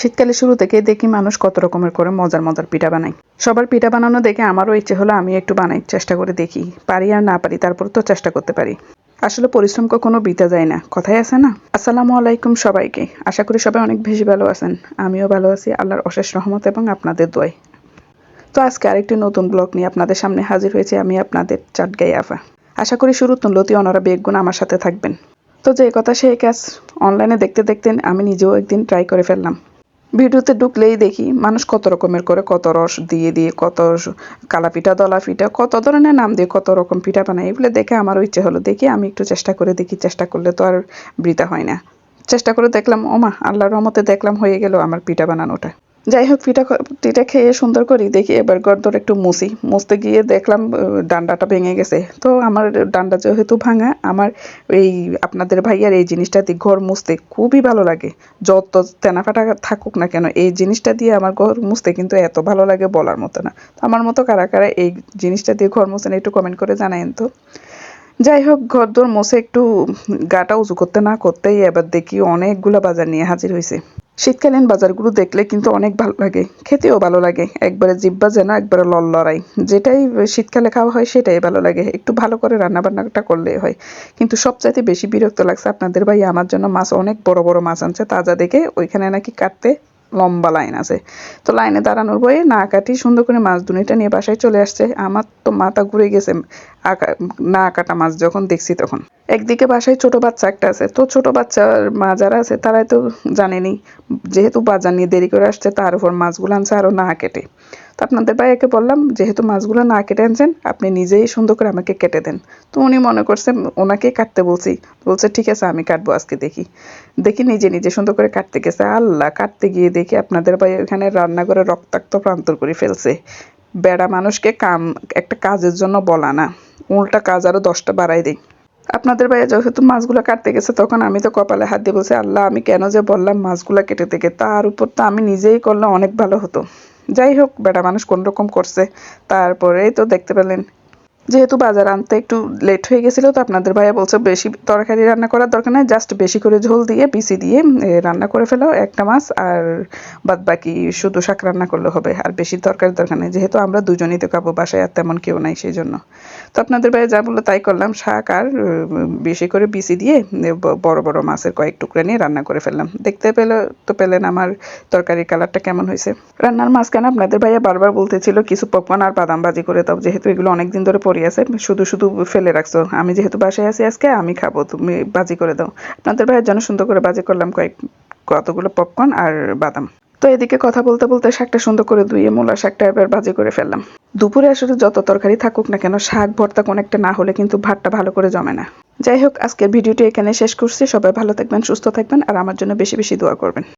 শীতকালে শুরু থেকে দেখি মানুষ কত রকমের করে মজার মজার পিঠা বানায়। সবার পিঠা বানানো দেখে আমারও ইচ্ছে হলো আমি একটু বানাই, চেষ্টা করে দেখি। পারি আর না পারি, তারপর তো চেষ্টা করতে পারি। আসলে পরিশ্রম কখনো বিতা যায় না, কথাই আছে না? আসসালামু আলাইকুম সবাইকে। আশা করি সবাই অনেক বেশি ভালো আছেন। আমিও ভালো আছি, আল্লাহর অশেষ রহমত এবং আপনাদের দোয়াই তো আজকে আরেকটি নতুন ব্লগ নিয়ে আপনাদের সামনে হাজির হয়েছে আমি আপনাদের চাটগাই আফা। আশা করি শুরু তুলতি অনারা বেগুন আমার সাথে থাকবেন। তো যে কথা সেই কাজ অনলাইনে দেখতে দেখতে আমি নিজেও একদিন ট্রাই করে ফেললাম। ভিডিওতে ঢুকলেই দেখি মানুষ কত রকমের করে কত রস দিয়ে দিয়ে, কত কালা পিঠা দলা পিঠা কত ধরনের নাম দিয়ে কত রকম পিঠা বানায়, এগুলো দেখে আমারও ইচ্ছে হলো। দেখি আমি একটু চেষ্টা করে দেখি, চেষ্টা করলে তো আর বৃথা হয় না। চেষ্টা করে দেখলাম, ওমা, আল্লাহর রহমতে দেখলাম, হয়ে গেল আমার পিঠা বানানোটা। যাই হোক পিঠা পিঠা খেয়ে সুন্দর করি। দেখি এবার গর্দর একটু মুছি। মুছতে গিয়ে দেখলাম ডান্ডাটা ভেঙে গেছে। তো আমার ডান্ডা যেহেতু ভাঙা, আমার এই আপনাদের ভাইয়ার এই জিনিসটা দিয়ে ঘর মুছতে খুবই ভালো লাগে। যত তেনাফাটা থাকুক না কেন, এই জিনিসটা দিয়ে আমার ঘর মুছতে কিন্তু এত ভালো লাগে বলার মতো না। তো আমার মতো কারা কারা এই জিনিসটা দিয়ে ঘর মুছেন একটু কমেন্ট করে জানায়েন তো। যাই হোক ঘর দোর মুছে একটু গাটা উঁচু করতে না করতেই এবার দেখি অনেকগুলো বাজার নিয়ে হাজির হয়েছে শীতকালীন বাজারগুলো দেখলে কিন্তু অনেক ভালো লাগে, খেতেও ভালো লাগে। একবারে জিব্বা যেন একবারে লল লড়াই যেটাই শীতকালে খাওয়া হয় সেটাই ভালো লাগে। একটু ভালো করে রান্না বান্নাটা করলেই হয়। কিন্তু সবচাইতে বেশি বিরক্ত লাগছে আপনাদের ভাই, আমার জন্য মাছ অনেক বড় বড় মাছ আনছে, তাজা দেখে ওইখানে নাকি কাটতে লম্বা লাইন আছে। তো লাইনে দাঁড়ানোর বয়ে না কাটি সুন্দর করে মাছ দুনিটা নিয়ে বাসায় চলে আসছে। আমার তো মাথা ঘুরে গেছে না কাটা মাছ যখন দেখছি তখন। একদিকে বাসায় ছোট বাচ্চা একটা আছে। তো ছোট বাচ্চার মা যারা আছে, তারাই তো জানেনি। যেহেতু বাজার নিয়ে দেরি করে আসছে, তার উপর মাছগুলো আনছে আরও না কেটে। তো আপনাদের ভাইয়াকে বললাম, যেহেতু মাছগুলো না কেটে আনছেন, আপনি নিজেই সুন্দর করে আমাকে কেটে দেন। তো উনি মনে করছেন ওনাকে কাটতে বলছি। বলছে, ঠিক আছে, আমি কাটবো আজকে দেখি। দেখি নিজে নিজে সুন্দর করে কাটতে গেছে। আল্লাহ, কাটতে গিয়ে দেখি আপনাদের ভাই ওখানে রান্না করে রক্তাক্ত প্রান্তর করে ফেলছে। বেড়া মানুষকে কাম, একটা কাজের জন্য বলা না। উল্টা কাজ আরও দশটা বাড়াই দিই আপনাদের ভাইয়া যেহেতু মাছগুলো কাটতে গেছে, তখন আমি তো কপালে হাত দিয়ে বলছি, আল্লাহ, আমি কেন যে বললাম মাছগুলো কেটে থেকে? তার উপর তো আমি নিজেই করলে অনেক ভালো হতো। যাই হোক, বেটা মানুষ কোন রকম করছে। তারপরে তো দেখতে পেলেন। যেহেতু বাজার আনতে একটু লেট হয়ে গেছিল, তো আপনাদের ভাইয়া বলছে বেশি তরকারি রান্না করার দরকার নেই জাস্ট বেশি করে ঝোল দিয়ে বিসি দিয়ে রান্না করে ফেলো, একটা মাছ, আর বাদ বাকি শুধু শাক রান্না করলে হবে। আর বেশি তরকারি দরকার নেই, যেহেতু আমরা দুজনই তো খাব, বাসায় আর তেমন কেউ নাই, সেই জন্য। তো আপনাদের ভাইয়া যা বলল তাই করলাম, শাক আর বেশি করে বিসি দিয়ে বড় বড় মাছের কয়েক টুকরা নিয়ে রান্না করে ফেললাম। দেখতে পেলে, তো পেলেন আমার তরকারির কালারটা কেমন হয়েছে। রান্নার মাঝখানে আপনাদের ভাইয়া বারবার বলতেছিল, কিছু পপকর্ন আর বাদাম বাজি করে দাও, যেহেতু এগুলো অনেকদিন ধরে পড়ে আছে, শুধু শুধু ফেলে রাখছো। আমি যেহেতু বাসায় আছি আজকে, আমি খাব, তুমি বাজি করে দাও। আপনাদের ভাইয়ের জন্য সুন্দর করে বাজি করলাম কয়েক, কতগুলো পপকর্ন আর বাদাম। তো এদিকে কথা বলতে বলতে শাকটা সুন্দর করে ধুয়ে মূলা শাকটা এবার ভাজি করে ফেললাম। দুপুরে আসলে যত তরকারি থাকুক না কেন, শাক ভর্তা কোন একটা না হলে কিন্তু ভাতটা ভালো করে জমে না। যাই হোক, আজকের ভিডিওটি এখানে শেষ করছি। সবাই ভালো থাকবেন, সুস্থ থাকবেন, আর আমার জন্য বেশি বেশি দোয়া করবেন।